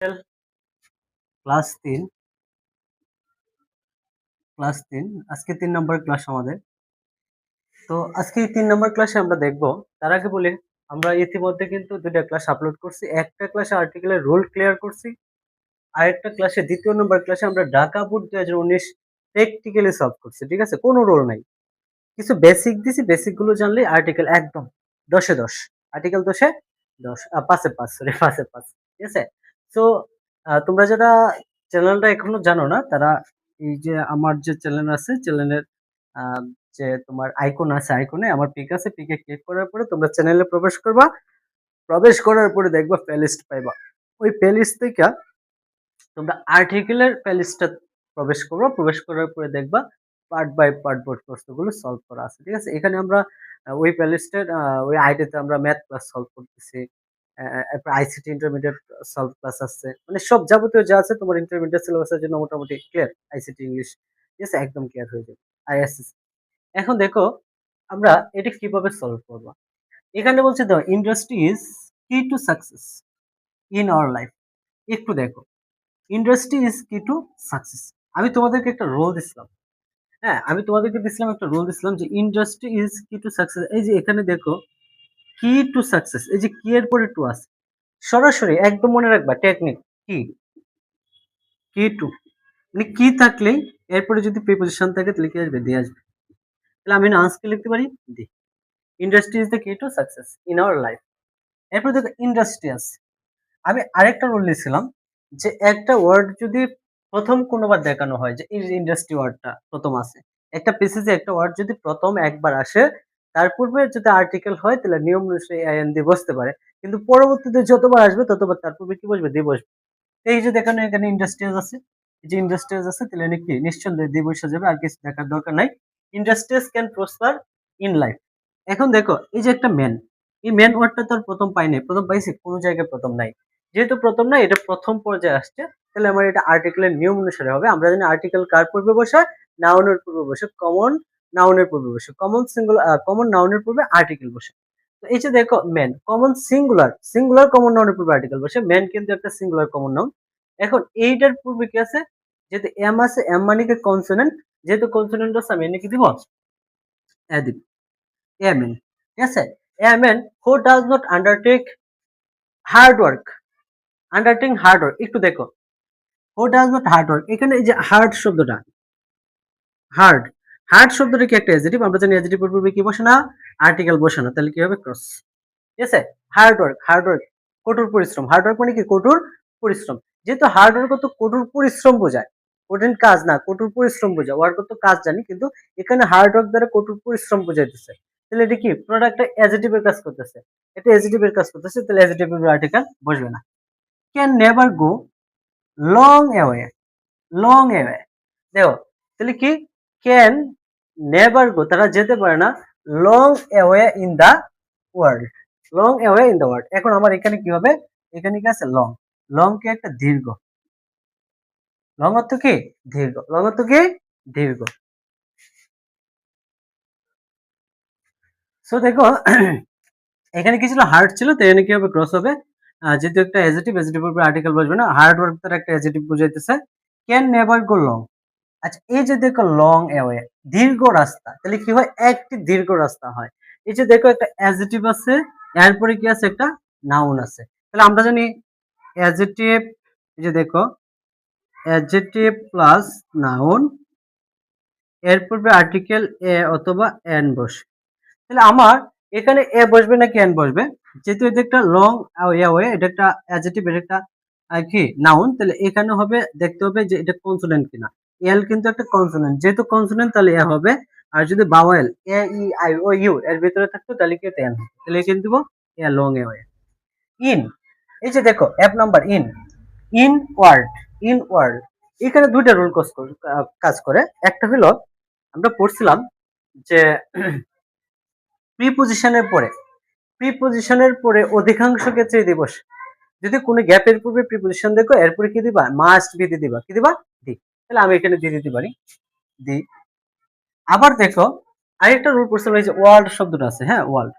Class তিন। Class তিন। আজকে তিন নম্বর ক্লাস আমাদের। তো আজকে এই তিন নম্বর ক্লাসে আমরা দেখব তার আগে বলি আমরা ইতিমধ্যে কিন্তু দুইটা ক্লাস আপলোড করছি। একটা ক্লাসে আর্টিকেলের রুল ক্লিয়ার করছি। আরেকটা ক্লাসে দ্বিতীয় নম্বর ক্লাসে আমরা ঢাকা বোর্ড দুই হাজার উনিশ প্র্যাকটিক্যালি সলভ করছি ঠিক আছে? কোনো রোল নাই। কিছু বেসিক দিছি বেসিকগুলো জানলে আর্টিকেল একদম দশে দশ। আর্টিকেল দশে দশ। আহ, পাঁচে সরি পাঁচে পাঁচ। ঠিক আছে? তো তোমরা যারা চ্যানেলটা এখনও জানো না, তারা এই যে আমার যে চ্যানেল আছে, চ্যানেলের যে তোমার আইকন আছে আইকনে আমার পিক আছে পিকে ক্লিক করার পরে তোমরা চ্যানেলে প্রবেশ করবা। প্রবেশ করার পরে দেখবা প্লেলিস্ট পাইবা। ওই প্লেলিস্ট থেকে তোমরা আর্টিকেলের প্লেলিস্টটা প্রবেশ করবা। প্রবেশ করার পরে দেখবা পার্ট বাই পার্ট বোর্ড প্রশ্নগুলো সলভ করা আছে। ঠিক আছে? এখানে আমরা ওই প্লেলিস্টের ওই আইডিতে আমরা ম্যাথ ক্লাস সলভ করতেছি। আইসিটি ইন্টারমিডিয়েট সলভ ক্লাস আছে। মানে সব যাবতীয় যা আছে তোমার ইন্টারমিডিয়েট সিলেবাসের জন্য মোটামুটি ক্লিয়ার আইসিটি ইংলিশ ঠিক একদম ক্লিয়ার হয়ে যাবে। আইএসএস এখন দেখো, আমরা এটা কীভাবে সলভ করব? এখানে বলছে তো industry is key to success in our life একটু দেখো industry is key to success আমি তোমাদেরকে একটা রোল দিছিলাম। হ্যাঁ আমি তোমাদেরকে দিছিলাম একটা রোল দিছিলাম যে industry is key to success এই যে এখানে দেখো কি টু সাকসেস এই যে কি এর পরে টু আছে? সরাসরি একদম মনে রাখবা টেকনিক কি? কি টু মানে কি থাকলেই এরপরে যদি প্রিপোজিশন থাকে তাহলে কি আসবে? দিয়ে আসবে। তাহলে আমি না লিখতে পারি, দি। Industry is the key to success in our life এরপরে দেখো ইন্ডাস্ট্রি আছে। আমি আরেকটা রুল নিয়েছিলাম যে একটা ওয়ার্ড যদি প্রথম কোনোবার দেখানো হয়, যে ইন্ডাস্ট্রি ওয়ার্ডটা প্রথম আছে, একটা পেসেজে একটা ওয়ার্ড যদি প্রথম একবার আসে তার পূর্বে যদি আর্টিকেল হয়, তাহলে নিয়ম অনুসারে আইএন দিয়ে বসতে পারে। কিন্তু পরবর্তীতে যতবার আসবে, ততবার তার পূর্বে কি বসবে? দিয়ে বসবে। এই যে দেখানো, এখানে ইন্ডাস্ট্রিয়াল আছে। যে ইন্ডাস্ট্রিয়াল আছে, তাহলে এখানে কি? নিঃসন্দেহে দিয়ে বসে যাবে, আর কিছু দেখার দরকার নাই। Industrious can prosper in life এখন দেখো, এই যে একটা মেন এই মেন ওয়ার্ডটা তার প্রথম পাই নাই। প্রথম পাইছি, কোনো জায়গায় প্রথম নাই। যেহেতু প্রথম না এটা প্রথম পর্যায়ে আসছে, তাহলে আমার এটা আর্টিকেলের নিয়ম অনুসারে হবে। আমরা জানি আর্টিকেল কার পূর্বে বসে নাউনের পূর্বে বসে। কমন নাউনের পূর্বে বসে কমন সিঙ্গুলার কমন নাউনের পূর্বে আর্টিকেল বসে। তো এই যে দেখো men common singular singular common নাউনের পূর্বে আর্টিকেল বসে মেন কিন্তু একটা সিঙ্গুলার কমন নাউন এখন এইটার পূর্বে কি আছে? যেহেতু এম আছে এম মানে কি কনসোনেন্ট যেহেতু কনসোনেন্ট আছে, আমি এনে কি দিব? এ দিব। এম এন ঠিক আছে? M N who does not undertake hard work undertaking hard work একটু দেখো। Who does not hard work এখানে এই যে হার্ড শব্দটা হার্ড হার্ড শব্দটা কি একটা এজেটিভ আমরা জানি এর পূর্বে কি বসে না? আর্টিকেল বসে না। তাহলে কি হবে ক্রস ঠিক আছে হার্ড ওয়ার্ক হার্ড ওয়ার্ক কঠোর পরিশ্রম। হার্ড ওয়ার্ক মানে কি? কঠোর পরিশ্রম। যেহেতু হার্ড ওয়ার্ক তো কঠোর পরিশ্রম বোঝায়। কঠিন কাজ না, কঠোর পরিশ্রম বোঝায়। ওয়ার্ক তো কাজ জানি, কিন্তু এখানে হার্ড ওয়ার্ক দ্বারা কঠোর পরিশ্রম বোঝাইতেছে। তাহলে এটা কি? প্রোডাক্টটা এর কাজ করতেছে। এটা এজেটিভ এর কাজ করতেছে, তাহলে এজেটিভ এর আর্টিকেল বসবে না। Can never go long away long away দেখো, তাহলে কি? ক্যান নেভার গো, তারা যেতে পারে না। Long away in the world long away in the world এখন আমার এখানে কি হবে? এখানে কি আছে? লং লং কি একটা দীর্ঘ। লং অর্থ কি? দীর্ঘ। লং অর্থ কি? দীর্ঘ। সো দেখো, এখানে কি ছিল? হার্ড ছিল, তো এখানে কি হবে? ক্রস হবে। যেহেতু একটা এজেটিভ এজেটিভ উপরে আর্টিকেল বসবে না হার্ড ওয়ার্ক তার একটা এজেটিভ বুঝাইতেছে। ক্যান নেভার গো লং আচ্ছা এই যে দেখো লং অ্যাওয়ে দীর্ঘ রাস্তা, তাহলে কি হয়? একটি দীর্ঘ রাস্তা হয়। এই যে দেখো একটা অ্যাজেটিভ আছে, এরপরে কি আছে? একটা নাউন আছে। তাহলে আমরা জানি অ্যাজেটিভ এই যে দেখো অ্যাজেটিভ প্লাস নাউন এর পূর্বে আর্টিকেল এ অথবা এন বসে। তাহলে আমার এখানে এ বসবে নাকি এন বসবে? যেহেতু এটা একটা লং ওয়ে এটা একটা অ্যাজেটিভ এটা একটা কি? নাউন তাহলে এখানে হবে, দেখতে হবে যে এটা কনসোনেন্ট কিনা। এল কিন্তু একটা কনসোনেন্ট যেহেতু কনসোনেন্ট তাহলে এ হবে। আর যদি vowel A E I O U এর ভিতরে থাকতো, তাহলে কি এন তাহলে এখানে দিব? A long a way in এই যে দেখো app number in in word in word এখানে দুইটা রুল কাজ করে। একটা হলো, আমরা পড়ছিলাম যে প্রিপোজিশনের পরে প্রিপোজিশনের পরে অধিকাংশ ক্ষেত্রে দিবস, যদি কোনো গ্যাপের পূর্বে প্রিপোজিশন দেখো, এরপরে কি দিবা? মাস্ট বি দিবা। কি দিবা? দি তাহলে আমি এখানে দিয়ে দিতে পারি। দি আবার দেখো, আরেকটা রুল পড়ছিলাম এই যে ওয়ার্ল্ড শব্দটা আছে হ্যাঁ ওয়ার্ল্ড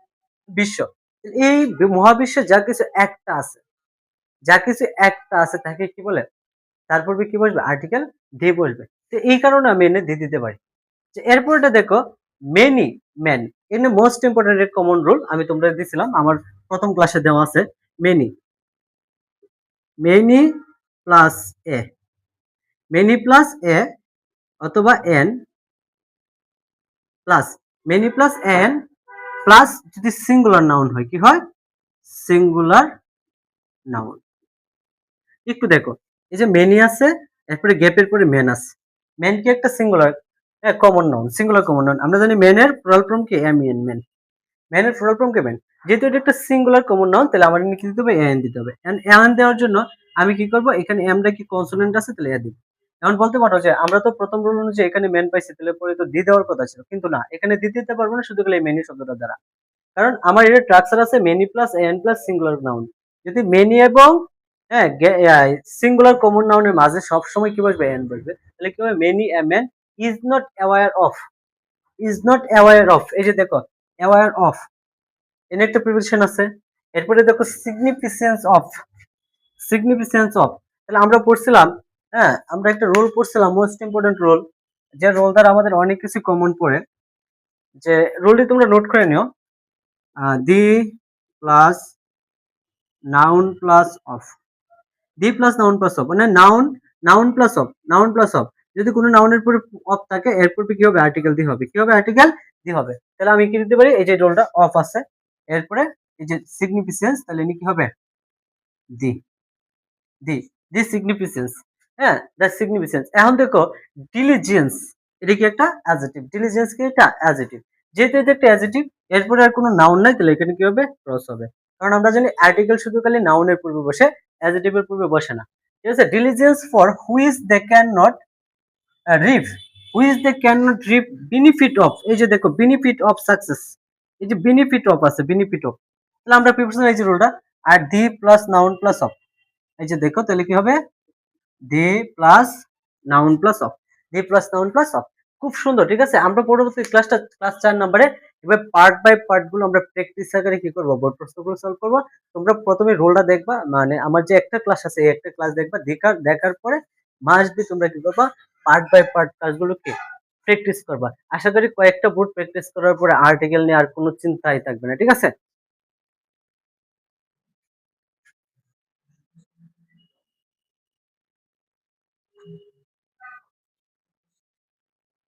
বিশ্ব। এই মহাবিশ্বে যা কিছু একটা আছে, যা কিছু একটা আছে তাকে কি বলে? তার কি বসবে? আর্টিকেল দি বসবে। তো এই কারণে আমি এনে দিয়ে দিতে পারি। এরপরটা দেখো মেনি ম্যান এখানে মোস্ট ইম্পর্টেন্ট কমন রুল আমি তোমরা দিয়েছিলাম আমার প্রথম ক্লাসে দেওয়া আছে many many plus a many plus a অথবা N plus many plus N plus যদি সিঙ্গুলার নাউন হয়, কি হয়? সিঙ্গুলার নাউন একটু দেখো, এই যে মেনি আছে, এরপরে গ্যাপের পরে মেন আছে। মেন কি একটা singular common noun singular common noun আমরা জানি মেনের প্লুরাল ফর্ম কি? এম এন মেন মেনের প্লুরাল ফর্ম কি মেন যেহেতু এটা একটা সিঙ্গুলার কমন নাউন তাহলে আমার কি দিতে হবে? এন দিতে হবে এন দেওয়ার জন্য আমি কি করব? এখানে এমটা কি কনসোনেন্ট আছে, তাহলে এ দিব। এমন বলতে পারো যে আমরা তো প্রথম রুল অনুযায়ী এখানে মেন পাইছি, তাহলে পরে তো দি দেওয়ার কথা ছিল। কিন্তু না, এখানে দি দিতে পারব না, শুধু খালি মেনি শব্দটা দ্বারা। কারণ আমার এটা স্ট্রাকচার আছে many plus N plus singular noun যদি মেনি এবং হ্যাঁ সিঙ্গুলার কমন নাউনের মাঝে সবসময় কি বসবে? এন বসবে। তাহলে কি হবে? Many man is not aware of is not aware of এই যে দেখো অ্যাওয়ার অফ এর একটা প্রিপোজিশন আছে। এরপরে দেখো সিগনিফিসেন্স অফ সিগনিফিসেন্স অফ তাহলে আমরা পড়ছিলাম হ্যাঁ আমরা একটা রোল পড়ছিলাম মোস্ট ইম্পর্টেন্ট রোল যে রোল দ্বারা আমাদের অনেক কিছু কমন পড়ে। যে রোলটি তোমরা নোট করে নিও। The plus noun plus of the plus noun plus of মানে noun noun plus of noun plus of যদি কোনো নাউনের পরে অফ থাকে, এর পরে কি হবে? আর্টিকেল দি হবে। কি হবে? আর্টিকেল দি হবে। তাহলে আমি কি দিতে পারি? এই যে রোলটা অফ আছে। এরপরে এই যে সিগনিফিসেন্স তাহলে কি হবে? দি দি দি সিগনিফিসেন্স হ্যাঁ দ্য সিগনিফিসেন্স এখন দেখো ডিলিজেন্স এটা কি একটা অ্যাজেটিভ ডিলিজেন্স কি একটা অ্যাজেটিভ যেহেতু এটা একটা অ্যাজেটিভ এরপরে আর কোনো নাউন নাই, তাহলে এখানে কি হবে ক্রস হবে। কারণ আমরা জানি আর্টিকেল শুধু খালি নাউনের পূর্বে বসে অ্যাজেটিভের পূর্বে বসে না। ঠিক আছে? Diligence for which they can not reap which they can not reap benefit of এই যে দেখো বেনিফিট অফ সাকসেস এই যে বেনিফিট অফ আছে বেনিফিট অফ তাহলে আমরা প্রিপারেশন এই যে রুলটা আর the plus noun plus of এই যে দেখো, তাহলে কি হবে? The plus noun plus of the plus noun plus of খুব সুন্দর, ঠিক আছে? আমরা পরবর্তী ক্লাসটা ক্লাস চার নাম্বারে এবার পার্ট বাই পার্টগুলো আমরা প্র্যাকটিস আকারে কি করব? বোর্ড প্রশ্নগুলো সলভ করব। তোমরা প্রথমে রোলটা দেখবা মানে আমার যে একটা ক্লাস আছে, এই একটা ক্লাস দেখবা, দেখার দেখার পরে মাস দিয়ে তোমরা কি করবা? পার্ট বাই পার্ট ক্লাসগুলোকে প্র্যাকটিস করবা। আশা করি কয়েকটা বোর্ড প্র্যাকটিস করার পরে আর্টিকেল নিয়ে আর কোনো চিন্তাই থাকবে না, ঠিক আছে?